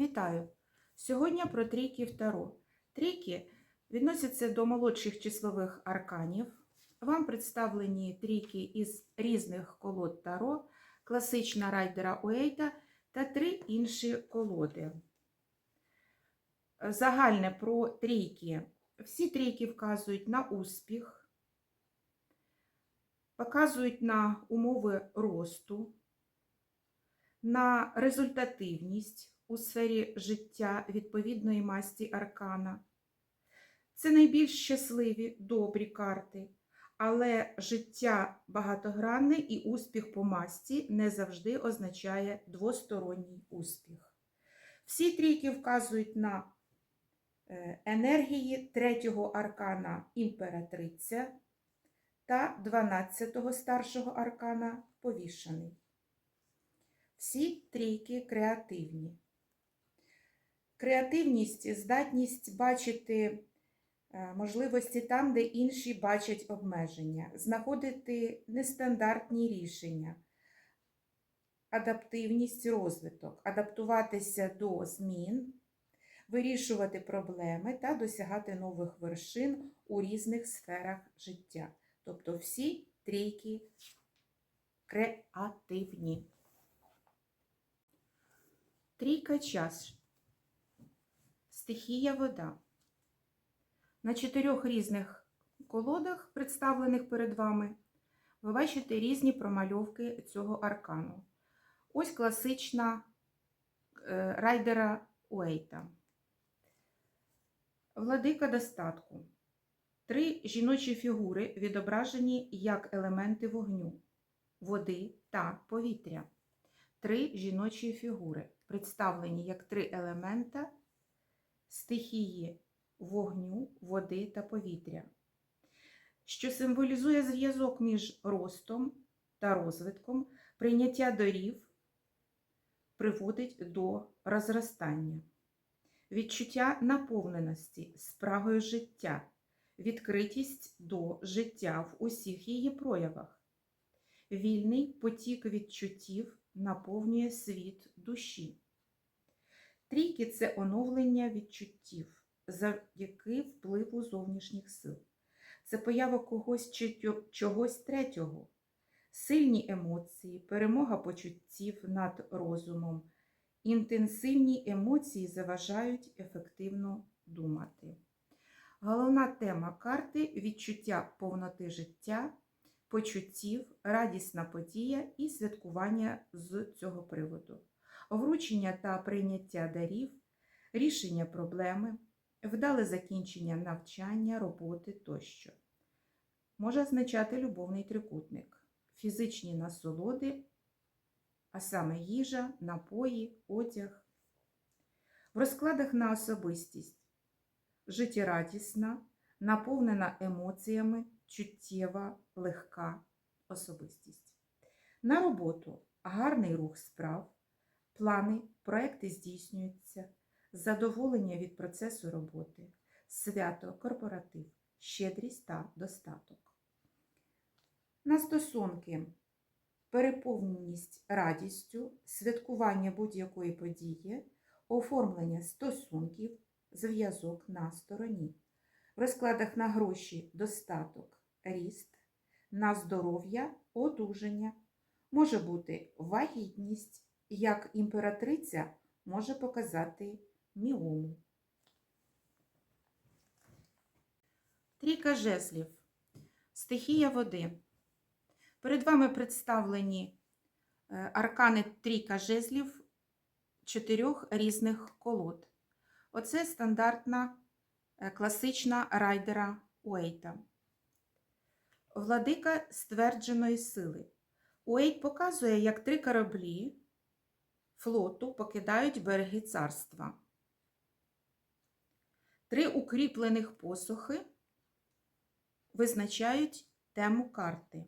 Вітаю! Сьогодні про трійки в Таро. Трійки відносяться до молодших числових арканів. Вам представлені трійки із різних колод Таро, класична райдера Уейта та три інші колоди. Загальне про трійки. Всі трійки вказують на успіх, показують на умови росту, на результативність у сфері життя відповідної масті аркана. Це найбільш щасливі, добрі карти, але життя багатогранне і успіх по масті не завжди означає двосторонній успіх. Всі трійки вказують на е, енергії третього аркана імператриця та 12-го старшого аркана повішаний. Всі трійки креативні. Креативність, здатність бачити е, можливості там, де інші бачать обмеження, знаходити нестандартні рішення, адаптивність, розвиток, адаптуватися до змін, вирішувати проблеми та досягати нових вершин у різних сферах життя. Тобто всі трійки креативні. Трійка чаш. Стихія вода. На чотирьох різних колодах, представлених перед вами, ви бачите різні промальовки цього аркану. Ось класична е, райдера Уейта. Владика достатку. Три жіночі фігури відображені як елементи вогню, води та повітря. Три жіночі фігури представлені як три елемента стихії вогню, води та повітря, що символізує зв'язок між ростом та розвитком, прийняття дорів приводить до розростання, відчуття наповненості спрагою життя, відкритість до життя в усіх її проявах, вільний потік відчуттів наповнює світ душі. Трійки це оновлення відчуттів завдяки впливу зовнішніх сил. Це поява когось чи чогось третього, сильні емоції, перемога почуттів над розумом. Інтенсивні емоції заважають ефективно думати. Головна тема карти відчуття повноти життя, почуттів, радісна подія і святкування з цього приводу вручення та прийняття дарів, рішення проблеми, вдале закінчення навчання, роботи тощо. Може означати любовний трикутник, фізичні насолоди, а саме їжа, напої, одяг. В розкладах на особистість життєрадісна, наповнена емоціями, чуттєва, легка особистість. На роботу гарний рух справ, Плани, проекти здійснюються, задоволення від процесу роботи, свято, корпоратив, щедрість та достаток. На стосунки. Переповненість радістю, святкування будь-якої події, оформлення стосунків, зв'язок на стороні, в розкладах на гроші достаток, ріст, на здоров'я, одужання, може бути вагітність як імператриця може показати міому. Трійка жезлів. Стихія води. Перед вами представлені е, аркани трійка жезлів чотирьох різних колод. Оце стандартна е, класична райдера Уейта. Владика ствердженої сили. Уейт показує, як три кораблі флоту покидають береги царства. Три укріплених посохи визначають тему карти.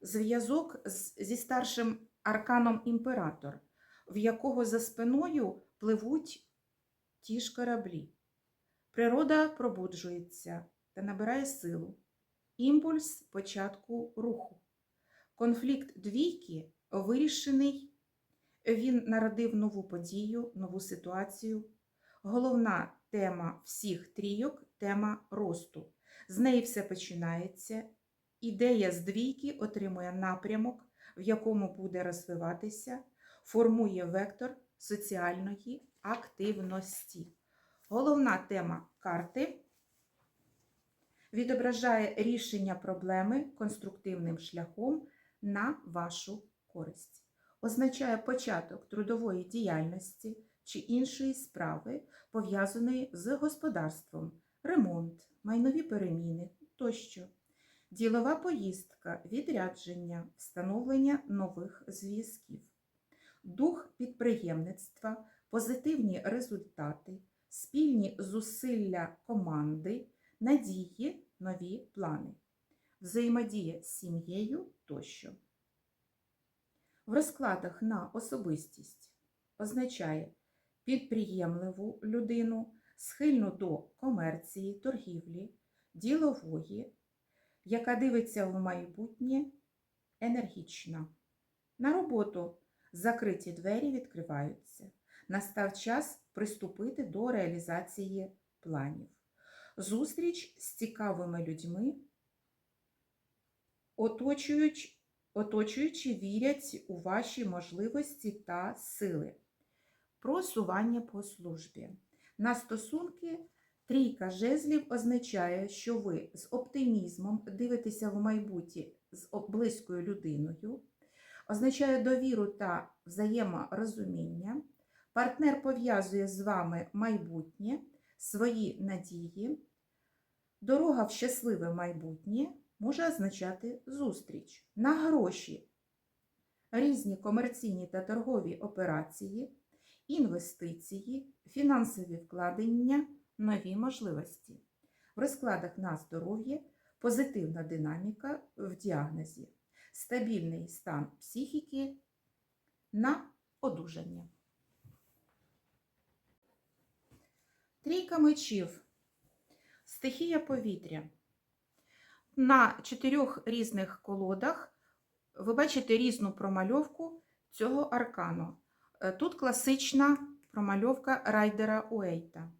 Зв'язок зі старшим арканом імператор, в якого за спиною пливуть ті ж кораблі. Природа пробуджується та набирає силу. Імпульс початку руху. Конфлікт двійки вирішений Він народив нову подію, нову ситуацію. Головна тема всіх трійок тема росту. З неї все починається. Ідея з двійки отримує напрямок, в якому буде розвиватися, формує вектор соціальної активності. Головна тема карти відображає рішення проблеми конструктивним шляхом на вашу користь. Означає початок трудової діяльності чи іншої справи, пов'язаної з господарством, ремонт, майнові переміни тощо. Ділова поїздка, відрядження, встановлення нових зв'язків, дух підприємництва, позитивні результати, спільні зусилля команди, надії, нові плани, взаємодія з сім'єю тощо. В розкладах на особистість означає підприємливу людину, схильну до комерції, торгівлі, ділової, яка дивиться в майбутнє, енергічна. На роботу закриті двері відкриваються. Настав час приступити до реалізації планів. Зустріч з цікавими людьми, оточуючи, оточуючи вірять у ваші можливості та сили. Просування по службі. На стосунки трійка жезлів означає, що ви з оптимізмом дивитеся в майбутнє з близькою людиною, означає довіру та взаєморозуміння. Партнер пов'язує з вами майбутнє, свої надії. Дорога в щасливе майбутнє може означати зустріч на гроші, різні комерційні та торгові операції, інвестиції, фінансові вкладення, нові можливості. В розкладах на здоров'я позитивна динаміка в діагнозі, стабільний стан психіки на одужання. Трійка мечів. Стихія повітря. На чотирьох різних колодах ви бачите різну промальовку цього аркану. Е, Тут класична промальовка райдера Уейта.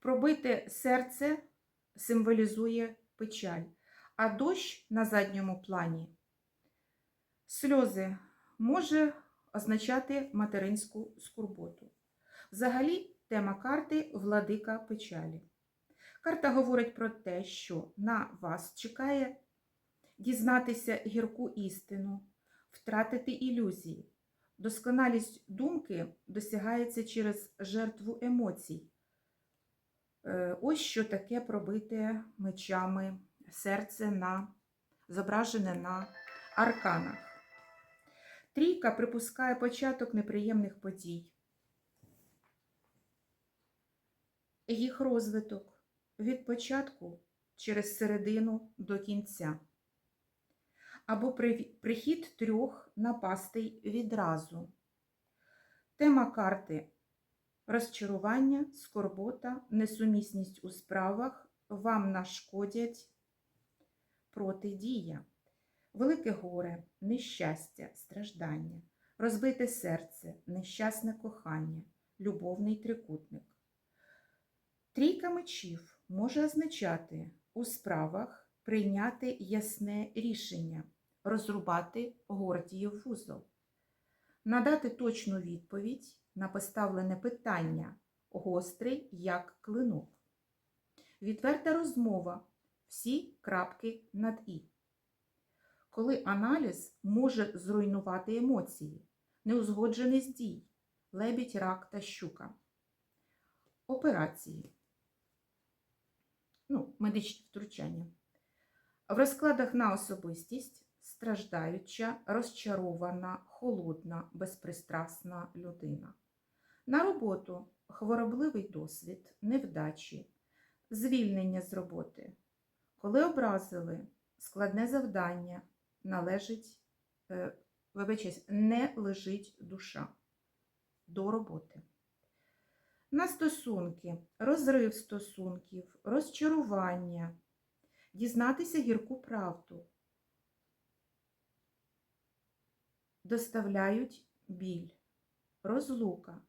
Пробите серце символізує печаль, а дощ на задньому плані сльози може означати материнську скорботу. Взагалі, тема карти владика печалі. Карта говорить про те, що на вас чекає дізнатися гірку істину, втратити ілюзії. Досконалість думки досягається через жертву емоцій. Е, Ось що таке пробите мечами серце на, зображене на арканах. Трійка припускає початок неприємних подій. Їх розвиток від початку через середину до кінця. Або прихід трьох напастей відразу. Тема карти розчарування, скорбота, несумісність у справах вам нашкодять протидія, велике горе, нещастя, страждання, розбите серце, нещасне кохання, любовний трикутник. Трійка мечів може означати у справах прийняти ясне рішення, розрубати гордіїв вузол, надати точну відповідь на поставлене питання, гострий як клинок. Відверта розмова, всі крапки над і. Коли аналіз може зруйнувати емоції, неузгодженість дій, лебідь, рак та щука. Операції. Ну, медичні втручання. В розкладах на особистість страждаюча, розчарована, холодна, безпристрасна людина. На роботу хворобливий досвід, невдачі, звільнення з роботи. Коли образили, складне завдання, належить, е, вибачаюсь, не лежить душа до роботи. На стосунки, розрив стосунків, розчарування, дізнатися гірку правду. Доставляють біль, розлука,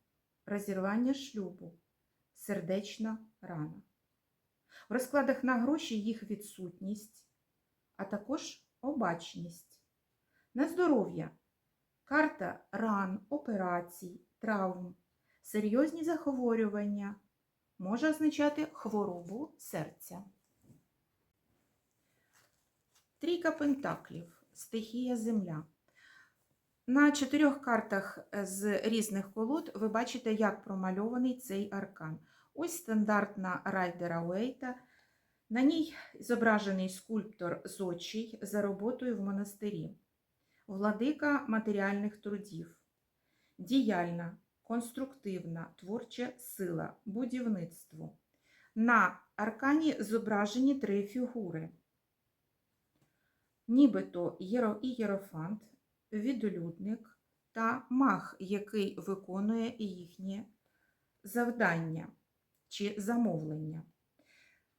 розірвання шлюбу, сердечна рана. В розкладах на гроші їх відсутність, а також обачність. На здоров'я карта ран, операцій, травм, серйозні захворювання може означати хворобу серця. Трійка пентаклів, стихія земля. На чотирьох картах з різних колод ви бачите, як промальований цей аркан. Ось стандартна райдера Уейта. На ній зображений скульптор зодчий за роботою в монастирі, владика матеріальних трудів, діяльна, конструктивна, творча сила, будівництво. На аркані зображені три фігури. Нібито єро- ієрофант, відлюдник та маг, який виконує їхнє завдання чи замовлення.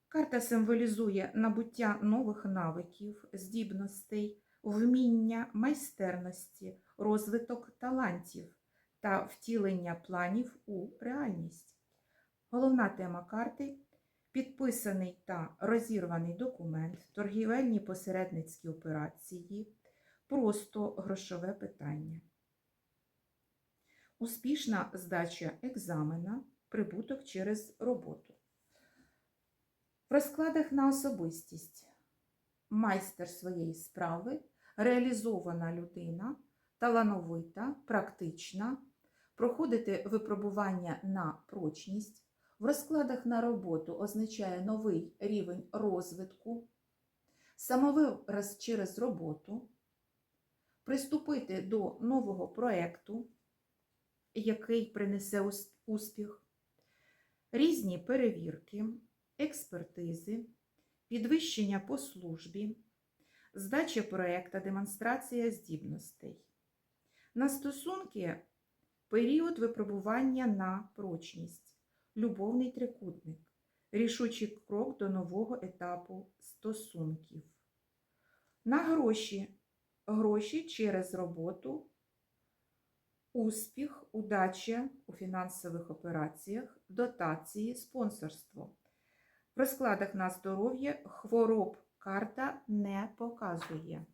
Карта символізує набуття нових навиків, здібностей, вміння, майстерності, розвиток талантів та втілення планів у реальність. Головна тема карти підписаний та розірваний документ, торгівельні посередницькі операції, просто грошове питання. Успішна здача екзамена, прибуток через роботу. В розкладах на особистість майстер своєї справи, реалізована людина, талановита, практична, проходити випробування на прочність. В розкладах на роботу означає новий рівень розвитку, самовираз через роботу, приступити до нового проєкту, який принесе успіх, різні перевірки, експертизи, підвищення по службі, здача проєкта, демонстрація здібностей. На стосунки період випробування на прочність, любовний трикутник, рішучий крок до нового етапу стосунків. На гроші, гроші через роботу, успіх, удача у фінансових операціях, дотації, спонсорство. В розкладах на здоров'я хвороб карта не показує.